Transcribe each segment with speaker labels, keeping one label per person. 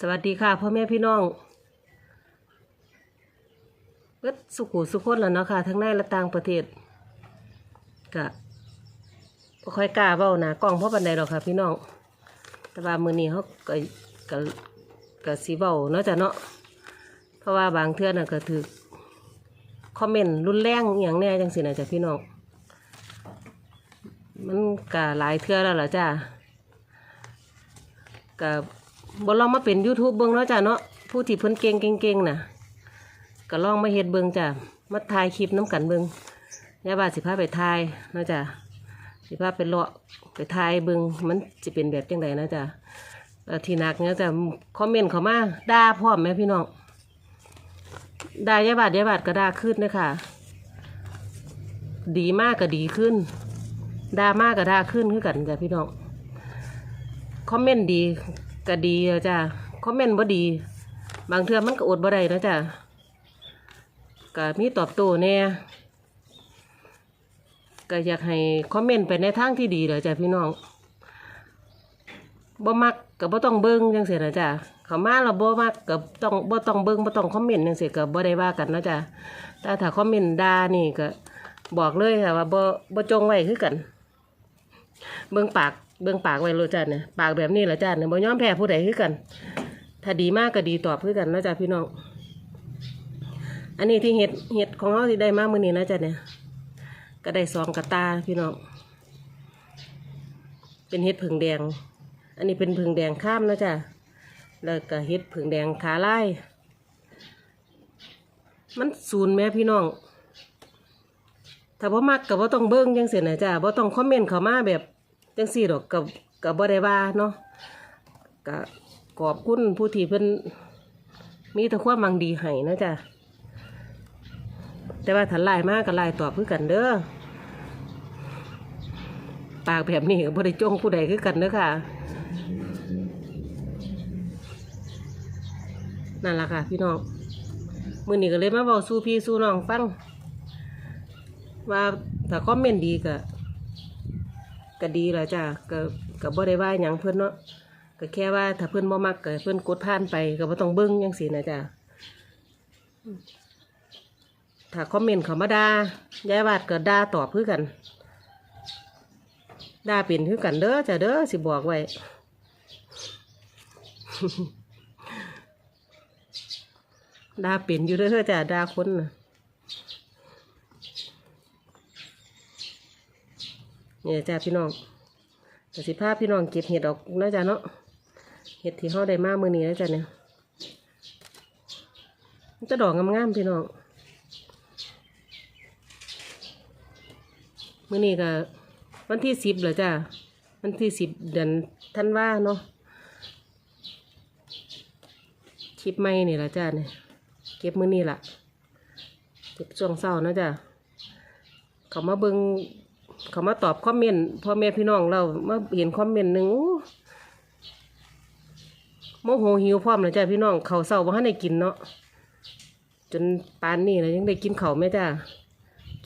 Speaker 1: สวัสดีค่ะพ่อแม่พี่น้องเบิดสุขุสุขคนแล้วเนาะค่ะ ทั้งในและต่างประเทศกะบ่ค่อยกล้าเว้าหนากล้องเพราะปันใดหรอกค่ะ พี่น้อง แต่ว่ามือนี้เขาก็ก็ก็สิเว้าเนาะจ้ะเนาะเพราะว่าบางเทื่อน่ะก็ถือคอมเมนต์รุนแรงอหย่างแน่จังสินะจ้ะพี่น้องมันก็หลายเทื่อแล้วล่ะจ้าก็บ่ บลองมาเป็น YouTube เบิ่งเนาะจ้ะเนาะผู้ที่เพิ่นเก่งเก่งๆน่ะก็ลองมาเฮ็ดเบิ่งจ้ะมาถ่ายคลิปน้ำกันเบิ่งย่าว่าสิพาไปถ่ายเนาะจ้ะสิพาไปเลาะไปถ่ายเบิ่งมันสิเป็นแบบจังไดนะจ้ะแล้วที่หนักเนี่ยจ้ะคอมเมนต์เข้ามาด่าพร้อมแม่พี่น้องด่าย่าบาดย่าบาดก็ด่าขึ้นเด้อค่ะ ดีมากก็ดีขึ้นด่ามากก็ด่าขึ้นคือกันจ้ะพี่น้องคอมเมนต์ดี ก็ดีอะจ้ะคอมเมนต์บ่ดี บางเทื่อมันก็อดบ่ได้นะจ้ะก็มีตอบโต้แน่ก็อยากให้คอมเมนต์ไปในทางที่ดีเลยจ้ะพี่น้องบ่มักก็บ่ต้องเบิ่งจังซี่นะจ้ะเขามาแล้วบ่มักก็ต้องบ่ต้องเบิ่งบ่ต้องคอมเมนต์จังซี่ก็บ่ได้ว่ากันนะจ้ะแต่ถ้าคอมเมนต์ด่านี่ก็บอกเลยค่ะว่าบ่บ่จงไว้คือกัน เบิ่งปาก เบิ่งปากไว้โลจ้าเนี่ยปากแบบนี้แหละจ้าเนี่ยบ่ยอมแพ้ผู้ใดคือกัน ถ้าดีมากก็ดีตอบคือกันนะจ้าพี่น้อง อันนี้ที่เห็ดเห็ดของเราที่ได้มากมื้อนี้นะจ้าเนี่ยก็ได้ซองกระตาพี่น้อง เป็นเห็ดผึ่งแดง อันนี้เป็นผึ่งแดงข้ามนะจ้าแล้วก็เห็ดผึ่งแดงขาไลายมันศูนย์แม่พี่น้องถ้าบ่มักก็บ่ต้องเบิ่งจังซี่นะจ้าบ่ต้องคอมเมนต์เข้ามาแบบ จังซี่ดอกก็ก็บ่ได้ว่าเนาะก็ขอบคุณผู้ที่เพิ่นมีแต่ความมังดีให้นะจ้าแต่ว่าถ้าไล่มากก็ไล่ตอบคือกันเด้อปากแบบนี้ก็บ่ได้จงผู้ใดคือกันเด้อค่ะนั่นแหละค่ะ พี่น้องมื้อนี้ก็เลยมาเว้าสู่พี่สู่น้องฟัง ว่าถ้าคอมเมนต์ดีก็ ก็ดีละจ้ะก็ก็บ่ได้ว่าหยังเพิ่นเนาะก็แค่ว่าถ้าเพิ่นบ่มักก็เพิ่นกดผ่านไปก็บ่ต้องเบิ่งจังซี่นะจ้ะถ้าคอมเมนต์เขามาด่ายายวาดก็ด่าตอบคือกันด่าเป็นคือกันเด้อจ้ะเด้อสิบอกไว้ ด่าเป็นอยู่เด้อจ้ะด่าคนน่ะ เนี่ยจ้าพี่น้องแต่สิภาพพี่น้องเก็บเห็ดออกนาะจ้าเนาะเห็ดที่เขาได้มากมือนี้แล้วจ้าเนี่ยมันจะดอกงามๆพี่น้องมือนี้ก็วันที่สิบเหรอจ้าวันที่สิบเดือนธันวาเนาะคลิปไม่นี่ละจ้าเนี่ยเก็บมือนี้ละเก็บช่วงเศร้านาะจ้าเขามาเบิง เขามาตอบคอมเมนต์พ่อแม่พี่น้องเรามาเห็นคอมเมนต์หนึ่งโมโหหิวพร้อมเลยจ้ะพี่น้องเขาเศร้าบ่ทันได้กินเนาะจนปานนี้เลยยังได้กินเขาไหมจ้ะ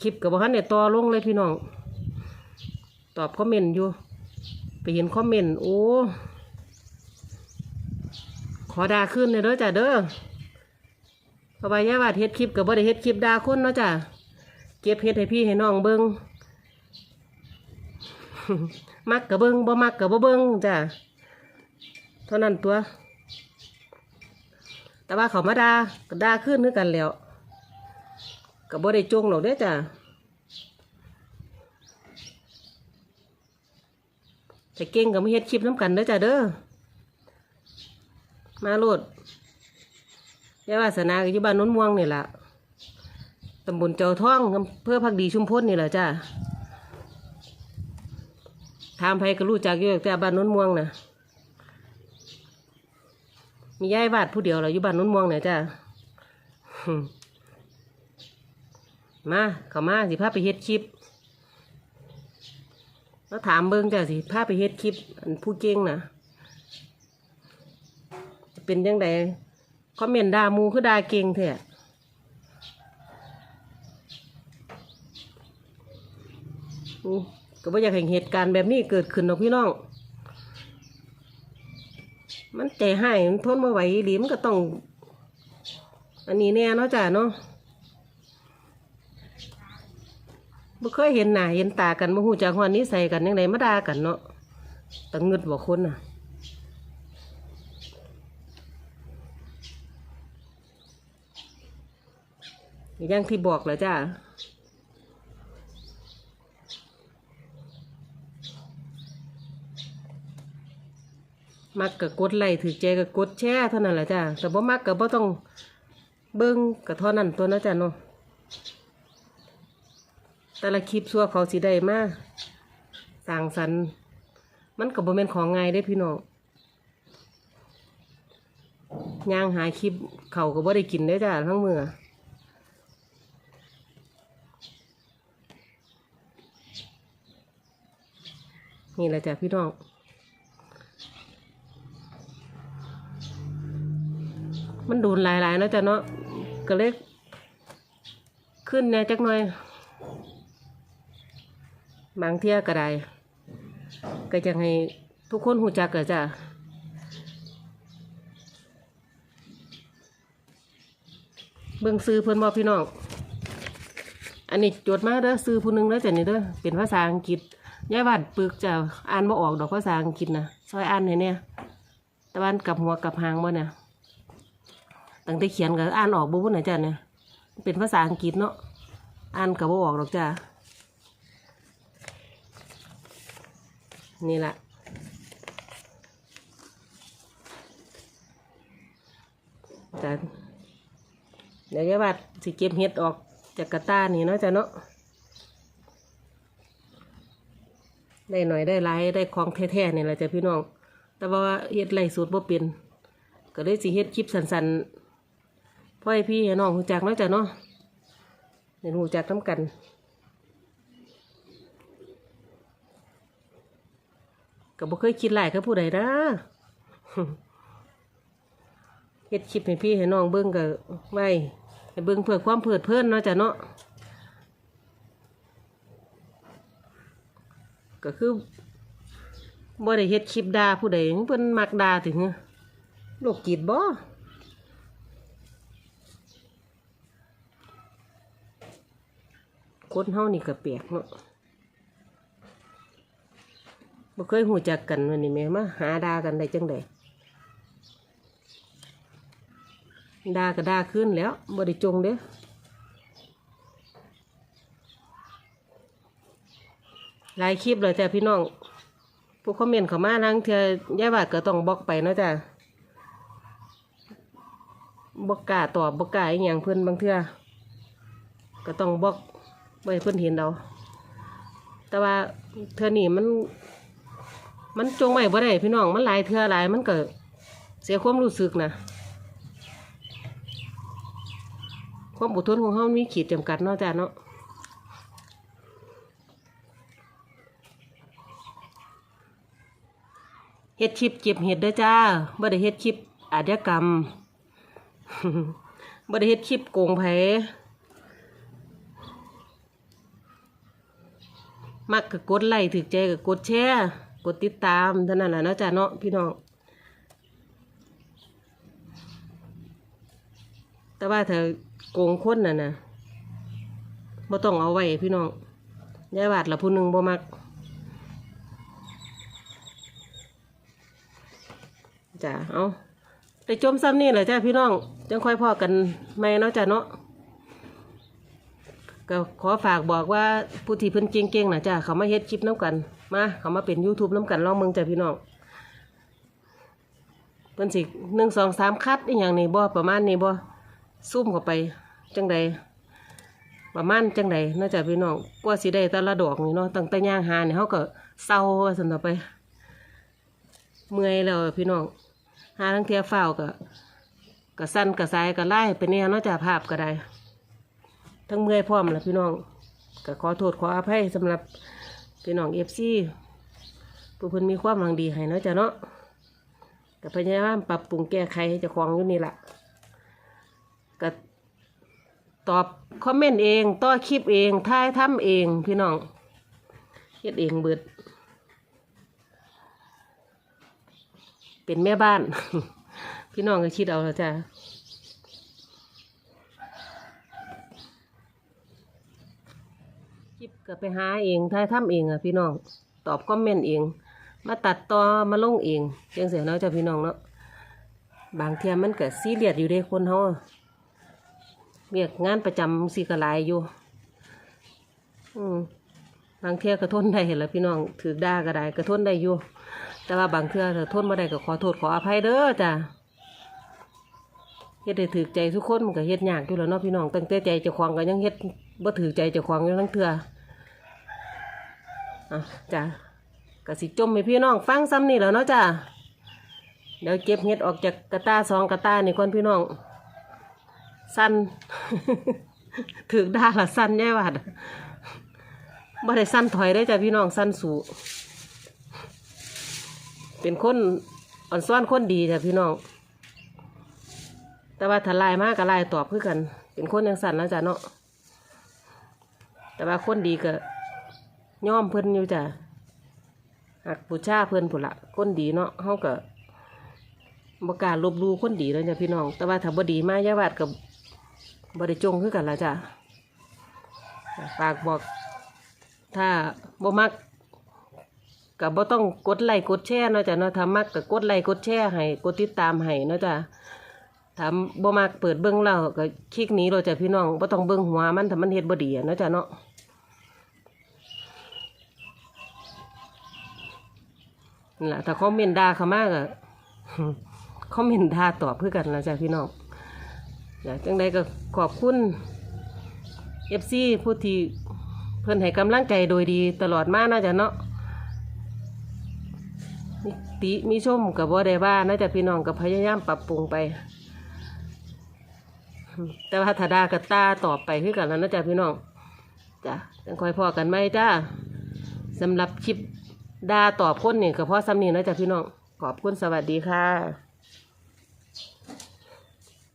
Speaker 1: คลิปกับบ่ทันได้ต่อลงเลยพี่น้อง ตอบคอมเมนต์อยู่ ไปเห็นคอมเมนต์โอ้ขอด่าขึ้นเลยเด้อจ้ะเด้อเพราะว่าย่าว่าเฮ็ดคลิปกับบ่ได้เฮ็ดคลิปด่าคนเนาะจ้ะเก็บเฮ็ดให้พี่ให้น้องเบิ่ง มักกับเบิ้งบ่มักกับบ่เบิ้งจ้ะเท่านั้นตัว แต่ว่าเขามาดาก็ดาขึ้นคือกันแล้วก็บ่ได้จงหรอกเด้อจ้ะแต่เก่งกับไมาเฮ็ดคลิปน้ำกันเด้อจ้ะเด้อมาโลดยายวาสนาก็อยู่บ้านน้นม่วงนี่แหละตำบลเจ้าท่องอำเพื่อพักดีชุมพลนี่แหละจ้ะ ถามไผก็รู้จักอยู่แต่บ้านโน้นม่วงนะมียายวาดผู้เดียวเราอยู่บ้านโน้นม่วงเนี่ยจ้ามาเขามาสิพาไปเฮ็ดคลิปแล้วถามเบิ้งจ้าสิพาไปเฮ็ดคลิปอันผู้เก่งนะจะเป็นยังไงคอมเมนต์ด่ามูคือด่าเก่งแท้อือ ก็บ่อยากเห็นเหตุการณ์แบบนี้เกิดขึ้นหรอกพี่น้อง มันใจใหายมันทนมาไหวอีหลีมันก็ต้อง อันนี้แน่เนาะจ้ะเนาะบ่เคยเห็นหน้าเห็นตากันบ่ฮู้จักฮอดนิสัยกันจังไดมาด่ากันเนาะตังงึดบ่คนน่ะอย่างที่บอกแหล้วจ้า มักกับกดไลค์ถือใจกับกดแชร์เท่านั้นแหละจ้าแต่บ่มักกับบ่ต้องเบิ่งกับเท่านั้นตัวนะจ้าเนาะแต่ละคลิปซัวเขาสิได้มาสร้างสรรค์มันก็บ่แม่นของง่ายเด้พี่น้องย่างหาคลิปเขาก็บ่ได้กินได้จ้าทั้งมือนี่แหละจ้ะพี่น้อง มันโดนหลายๆเนาะจ้ะเนาะก็เล็กขึ้นแน่จักหน่อยบางเที่ยก็ได้ก็จะให้ทุกคนหูจักกันจ้ะเบิ่งซื้อเพิ่อนบอกพี่น้อง อันนี้จดมาเด้อซื้อผู้หนึงเด้อจ้ะนี่เด้อเป็นภาษาอังกฤษยายวัดปึกจะอ่านบ่ออกดอกภาษาอังกฤษนะซอยอ่านให้เนี่ยตะวันกับหัวกับหางบ่เนี่ย ตั้งแต่เขียนก็อ่านออกบ่พุ่นน่ะจ้ะเนี่ยเป็นภาษาอังกฤษเนาะอ่านก็บ่ออกดอกจ้ะนี่แหละจ้ะเดี๋ยวยายวัดสิเก็บเห็ดออกจากกระตานี่เนาะจ้ะเนาะได้หน่อยได้หลายได้ของแท้ๆนี่แหละจ้ะพี่น้อง แต่ว่าเฮ็ดไรสูตรบ่เป็น ก็เลยสิเฮ็ดคลิปสั้นๆ พ่อให้พี่ให้น้องรู้จักเนาะจ้ะเนาะเดี๋ยวรู้จักน้ำกันก็บ่เคยคิดหลายกับผู้ใดนะเฮ็ดคลิปให้พี่ให้น้องเบิ่งก็ไว้ให้เบิ่งเพื่อความเพลิดเพลินเนาะจ้ะเนาะก็คือบ่ได้เฮ็ดคลิปด่าผู้ใดเพิ่นมักด่าถึงโรคจิตบ่ คนเฮานี่ก็แปลกเนาะบ่เคยหูจักกันวันนี้แม่มาหาด่ากันได้จังไดด่าก็ด่าขึ้นแล้วบ่ได้จงเด้หลายคลิปเลยจ้ะพี่น้องผู้คอมเมนต์เขามาทั้งเทื่อย่าบาดก็ต้องบล็อกไปเนาะจ้ะบล็อกกาตอบบล็อกกล้าอย่างเพื่อนบางเทื่อก็ต้องบล็อก ไว้ให้เพื่นเห็นเราแต่ว่าเทื่อนี้มัน มันจงไว้บ่ได้พี่น้องมันหลายเทื่อหลายมันก็เสียความรู้สึกนะความอดทนของเขามีขีดจำกัดเนาะจ้ะเนาะเฮ็ดคลิปเก็บเห็ดด้จ้าบ่ได้เฮ็ดคลิปอาชญากรรมบ่ได้เฮ็ดคลิปโกงไผ มักก็กดไลค์ถึกใจก็กดแชร์กดติดตามเท่านั้นแหละเนาะจ้าเนาะพี่น้องแต่ว่าถ้าโกงคนน่ะนะบ่ต้องเอาไว้พี่น้องยายบาดละผู้หนึงบ่มักจ้ะเอาไปจมซ้ำนี่เหรอจ้าพี่น้องจังค่อยพอกันไม่เนาะจ้ะเนาะ ก็ขอฝากบอกว่าผู้ที่เพิ่นเก่งๆนะจ้ะเขามาเฮ็ดคลิปน้ำกันมาเขามาเป็น YouTube น้ำกันลองมืองจ้ะพี่น้องเพิ่นสิหนึ่งสองสามคัดอีหยังนี่บ่ประมาณนี้บ่ซุ่มเข้าไปจังใดประมาณจังใดน่าจะพี่น้องกว่าสิได้แต่ละดอกนี่เนาะตั้งแต่ย่างหานี่เฮาก็เศร้าว่าซั่นต่อไป เมื่อยแล้วพี่น้องหาทั้งเทียฝ้าวก็ก็สั้นก็สายก็ไล่ไปเนี่ยเนาจากภาพก็ได้ ทั้งเมื่อยพร้อมและพี่น้องก็ขอโทษขออภัยสำหรับพี่น้องเอฟซีผู้เพิ่นมีความหวังดีให้เนาะจ้ะเนาะก็พยายามปรับปรุงแก้ไขให้เจะคลองอยู่นี่แหละก็ตอบคอมเมนต์เองต่อคลิปเองถ่ายทำเองพี่น้องเฮ็ดเองเบิด เป็นแม่บ้าน พี่น้องก็คิดเอาแล้วจ้ะคลิป ก็ไปหาเองถ่ายทำเองอะพี่น้อง ตอบคอมเมนต์เอง มาตัดต่อมาลงเองจังเสียเนาะจ้ะพี่น้องเนาะ บางเทียมันก็ซีเรียสอยู่เด้คนเฮาเรียกงานประจำสิกหลายอยู่ อืมบางเทียก็ทนได้เห็นแล้วพี่น้องถือด่าก็ได้ก็ทนได้อยู่ แต่ว่าบางเทื่อถ้าทนมาได้ก็ขอโทษขออภัยเด้อจ้ะเฮ็ดให้ถือใจทุกคนมันก็เฮ็ดยากอยู่แล้วเนาะพี่น้องตั้งแต่ใจเจ้าของก็ยังเฮ็ดบ่ถือใจเจ้าของอยู่ทั้งเทื่อ อะจ้ะก็สิจมให้พี่น้องฟังซ้ำนี่แล้วเนาะจ้ะเดี๋ยวเก็บเฮ็ดออกจากกระตาสองกระตานี่ก่อนพี่น้อง สั้น ถือด่าละสั้นแย่หวัดบ่ได้สั้นถอยได้จ้ะพี่น้องสั้นสูเป็นคนอ่อนซ้อนคนดีจ้ะพี่น้อง แต่ว่าถ้าลายมากก็ลายตอบคือกัน เป็นคนยังสั่นนะจ๊ะเนาะแต่ว่าคนดีก็ ย่อมเพิ่นอยู่จ้ะหักบูชาเพิ่นผุละคนดีเนาะเฮาก็บ่กล้าลบลู่คนดีแล้วจ้ะพี่น้อง แต่ว่าถ้าบ่ดีมาอย่าวาดกับบ่ได้จงคือกันละจ้ะฝากบอก ถ้าบ่มักก็บ่ต้องกดไลค์กดแชร์เนาะจ้ะเนาะถ้ามักก็กดไลค์กดแชร์ให้กดติดตามให้เนาะจ้ะถ้าบ่มักเปิดเบิ่งแล้วก็คลิกหนี้เราจ้ะพี่น้องบ่ต้องเบิ่งหัวมันถ้ามันเฮ็ดบ่ดีเนาะจ้ะเนาะ นั่นล่ะถ้าคอมเมนต์ด่าเขามาก็คอมเมนต์ด่าตอบคือกันล่ะจ้ะพี่น้องจ้ะจังใดก็ขอบคุณ FC ผู้ที่เพิ่นให้กำลังใจโดยดีตลอดมาเนาจะเนาะมีติมีชมกับบ่ได้ว่านะจ๊ะพี่น้องก็พยายามปรับปรุงไป แต่ว่าถ้าดากับตาตอบไปคือกันแล้วนะจ๊ะพี่น้องจ้ะจังคอยพอกันไหมจ้าสำหรับคลิป ดาตอบคนนี่ก็เพราะซ้ำนี่นะจ๊ะพี่น้อง ขอบคุณสวัสดีค่ะ